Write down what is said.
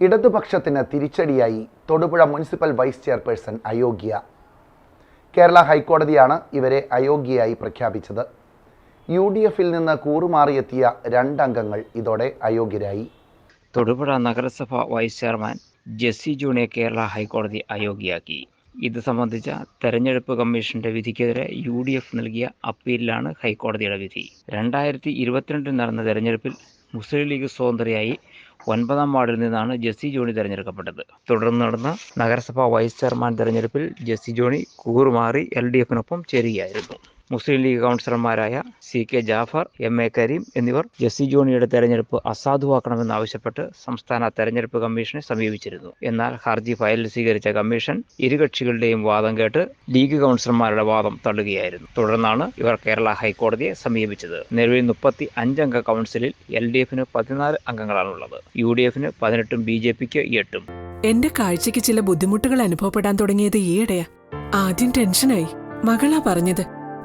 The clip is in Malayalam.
ഇടതുപക്ഷത്തിന് തിരിച്ചടിയായി തൊടുപുഴ മുനിസിപ്പൽ വൈസ് ചെയർപേഴ്സൺ അയോഗ്യ. കേരള ഹൈക്കോടതിയാണ് ഇവരെ അയോഗ്യയായി പ്രഖ്യാപിച്ചത്. യു ഡി എഫിൽ നിന്ന് കൂറുമാറിയെത്തിയ രണ്ടംഗങ്ങൾ ഇതോടെ അയോഗ്യരായി. തൊടുപുഴ നഗരസഭ വൈസ് ചെയർമാൻ ജെസ്സി ജൂണിയെ കേരള ഹൈക്കോടതി അയോഗ്യയാക്കി. ഇത് സംബന്ധിച്ച തെരഞ്ഞെടുപ്പ് കമ്മീഷന്റെ വിധിക്കെതിരെ യു ഡി എഫ് നൽകിയ അപ്പീലിലാണ് ഹൈക്കോടതിയുടെ വിധി. രണ്ടായിരത്തി ഇരുപത്തിരണ്ടിൽ നടന്ന തെരഞ്ഞെടുപ്പിൽ മുസ്ലിം ലീഗ് സ്വതന്ത്രയായി ഒൻപതാം വാർഡിൽ നിന്നാണ് ജെസ്സി ജോണി തെരഞ്ഞെടുക്കപ്പെട്ടത്. തുടർന്ന് നടന്ന നഗരസഭാ വൈസ് ചെയർമാൻ തെരഞ്ഞെടുപ്പിൽ ജെസ്സി ജോണി കൂറുമാറി എൽ ഡി എഫിനൊപ്പം ചേരുകയായിരുന്നു. മുസ്ലിം ലീഗ് കൗൺസിലർമാരായ C K Jafar M A Kareem എന്നിവർ ജെസ്സി ജോണിയുടെ തെരഞ്ഞെടുപ്പ് അസാധുവാക്കണമെന്നാവശ്യപ്പെട്ട് സംസ്ഥാന തെരഞ്ഞെടുപ്പ് കമ്മീഷനെ സമീപിച്ചിരുന്നു. എന്നാൽ ഹർജി ഫയൽ സ്വീകരിച്ച കമ്മീഷൻ ഇരുകക്ഷികളുടെയും വാദം കേട്ട് ലീഗ് കൗൺസിലർമാരുടെ വാദം തള്ളുകയായിരുന്നു. തുടർന്നാണ് ഇവർ കേരള ഹൈക്കോടതിയെ സമീപിച്ചത്. നിലവിൽ മുപ്പത്തി അഞ്ചംഗ കൗൺസിലിൽ എൽ ഡി എഫിന് പതിനാല് അംഗങ്ങളാണുള്ളത്. യു ഡി എഫിന് പതിനെട്ടും ബി ജെ പിക്ക് എട്ടും. എന്റെ കാഴ്ചയ്ക്ക് ചില ബുദ്ധിമുട്ടുകൾ അനുഭവപ്പെടാൻ തുടങ്ങിയത് ഈയിടെയാ. ആദ്യം ടെൻഷനായി. മകളാ പറഞ്ഞത്.